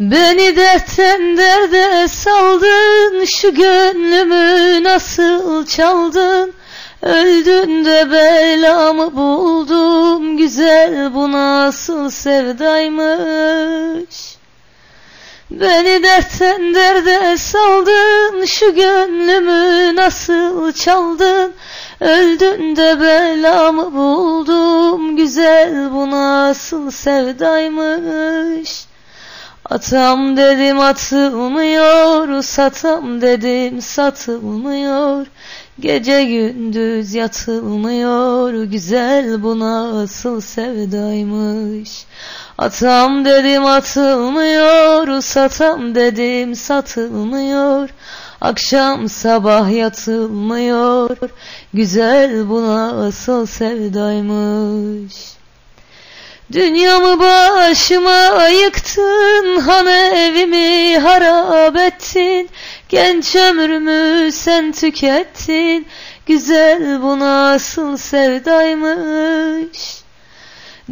Beni dertten derde saldın. Şu gönlümü nasıl çaldın? Öldün de belamı buldum. Güzel bu nasıl sevdaymış. Beni dertten derde saldın. Şu gönlümü nasıl çaldın? Öldün de belamı buldum. Güzel bu nasıl sevdaymış Atam dedim atılmıyor, satam dedim satılmıyor. Gece gündüz yatılmıyor, güzel bu nasıl sevdaymış. Atam dedim atılmıyor, satam dedim satılmıyor. Akşam sabah yatılmıyor, güzel bu nasıl sevdaymış. Dünyamı başıma yıktın, han evimi harap ettin, genç ömrümü sen tükettin, güzel bu nasıl sevdaymış.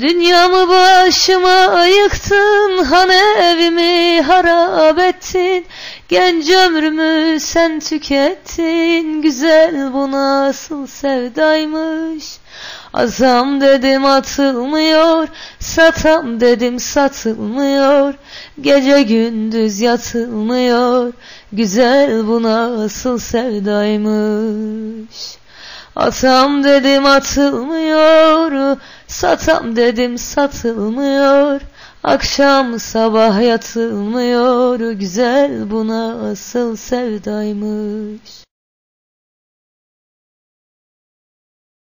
Dünyamı başıma yıktın, han evimi harap ettin, genç ömrümü sen tükettin, güzel bu nasıl sevdaymış. Azam dedim atılmıyor, satam dedim satılmıyor. Gece gündüz yatılmıyor, güzel bu nasıl sevdaymış. Atam dedim atılmıyor, satam dedim satılmıyor. Akşam sabah yatılmıyor, güzel bu nasıl sevdaymış.